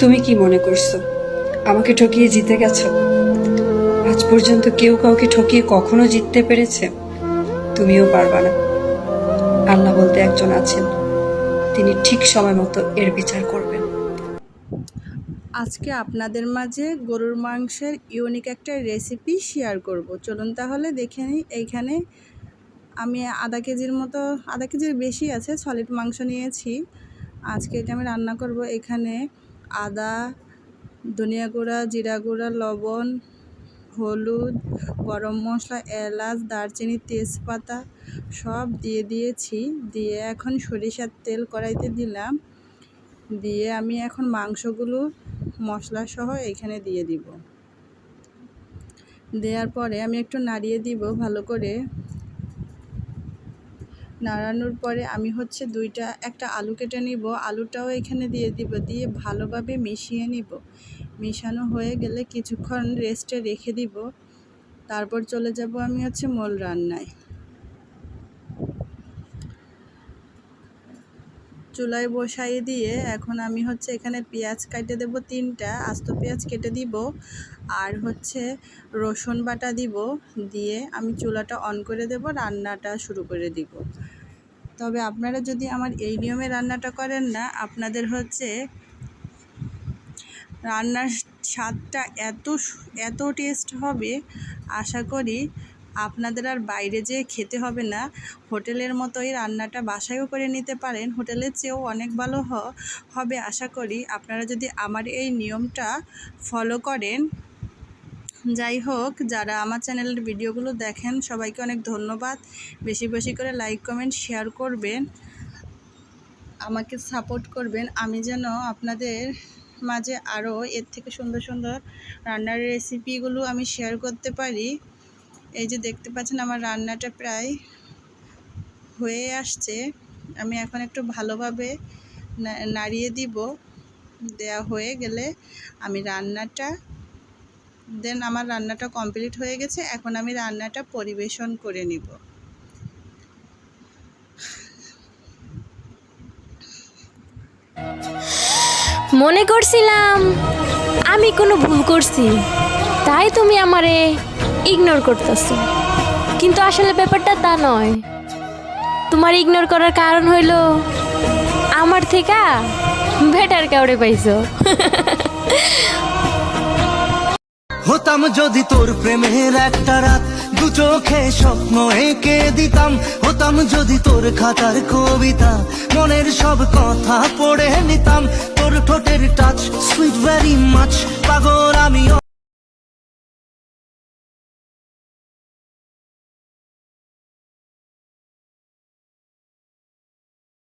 তুমি কি মনে করছ? আমাকে ঠকিয়ে জিতে গেছো? আজ পর্যন্ত কেউ কাউকে ঠকিয়ে কখনো জিততে পেরেছে? তুমিও পারবা না। আল্লাহ বলতে একজন আছেন। তিনি ঠিক সময় মতো এর বিচার করবেন। আজকে আপনাদের মাঝে গরুর মাংসের ইউনিক একটা রেসিপি শেয়ার করব। চলুন তাহলে দেখে নিই। এইখানে আমি আধা কেজির মতো, আধা কেজির বেশি আছে সলিড মাংস নিয়েছি। আজকে এটা আমি রান্না করব এখানে আদা, ধনিয়া গুঁড়া, জিরা গুঁড়া, লবণ, হলুদ, গরম মশলা, এলাচ, দারচিনি, তেজপাতা সব দিয়ে দিয়েছি। দিয়ে এখন সরিষার তেল কড়াইতে দিলাম। দিয়ে আমি এখন মাংসগুলো মশলা সহ এখানে দিয়ে দিব। দেওয়ার পরে আমি একটু নাড়িয়ে দিব ভালো করে। নাড়ানোর পরে আমি হচ্ছে দুইটা, একটা আলু কেটে নিব, আলুটাও এখানে দিয়ে দিব, দিয়ে ভালোভাবে মিশিয়ে নিব। মিশানো হয়ে গেলে কিছুক্ষণ রেস্টে রেখে দিব। তারপর চলে যাব আমি হচ্ছে মূল রান্নায়। চুলায় বসাই দিয়ে এখন আমি হচ্ছে এখানে পেঁয়াজ কাটে দেব তিনটা, আস্ত পেঁয়াজ কেটে দিব আর হচ্ছে রসুন বাটা দিব দিয়ে আমি চুলাটা অন করে দেব, রান্নাটা শুরু করে দিব। তবে আপনারা যদি আমার এই নিয়মে রান্নাটা করেন না, আপনাদের হচ্ছে রান্নার স্বাদটা এত এত টেস্ট হবে, আশা করি আপনাদের আর বাইরে যেয়ে খেতে হবে না। হোটেলের মতোই রান্নাটা বাসায়ও করে নিতে পারেন। হোটেলের চেয়েও অনেক ভালো হবে আশা করি। আপনারা যদি আমার এই নিয়মটা ফলো করেন, যাই হোক, যারা আমার চ্যানেলের ভিডিওগুলো দেখেন, সবাইকে অনেক ধন্যবাদ। বেশি বেশি করে লাইক কমেন্ট শেয়ার করবেন। আমাকে সাপোর্ট করবেন। আমি যেন আপনাদের মাঝে আরও এর থেকে সুন্দর সুন্দর রান্নার রেসিপিগুলো আমি শেয়ার করতে পারি। এই যে দেখতে পাচ্ছেন আমার রান্নাটা প্রায় হয়ে আসছে। আমি এখন একটু ভালোভাবে নাড়িয়ে দিব। দেয়া হয়ে গেলে আমি রান্নাটা, দেন আমার রান্নাটা কমপ্লিট হয়ে গেছে। এখন আমি রান্নাটা পরিবেশন করে নিব। মনে করছিলাম আমি কোনো ভুল করছি। তাই তুমি আমারে ইগনোর করতেছো। কিন্তু আসলে ব্যাপারটা তা নয়। তোমার ইগনোর করার কারণ হইল, আমার থেকে বেটার কাউরে পাইছো। হতাম যদি তোর প্রেমের একটা রাত, দু চোখে স্বপ্ন এঁকে দিতাম। হতাম যদি তোর খাতার কবিতা, মনের সব কথা পড়ে নিতাম। তোর ঠোঁটের টাচ সুইট ভেরি মাচ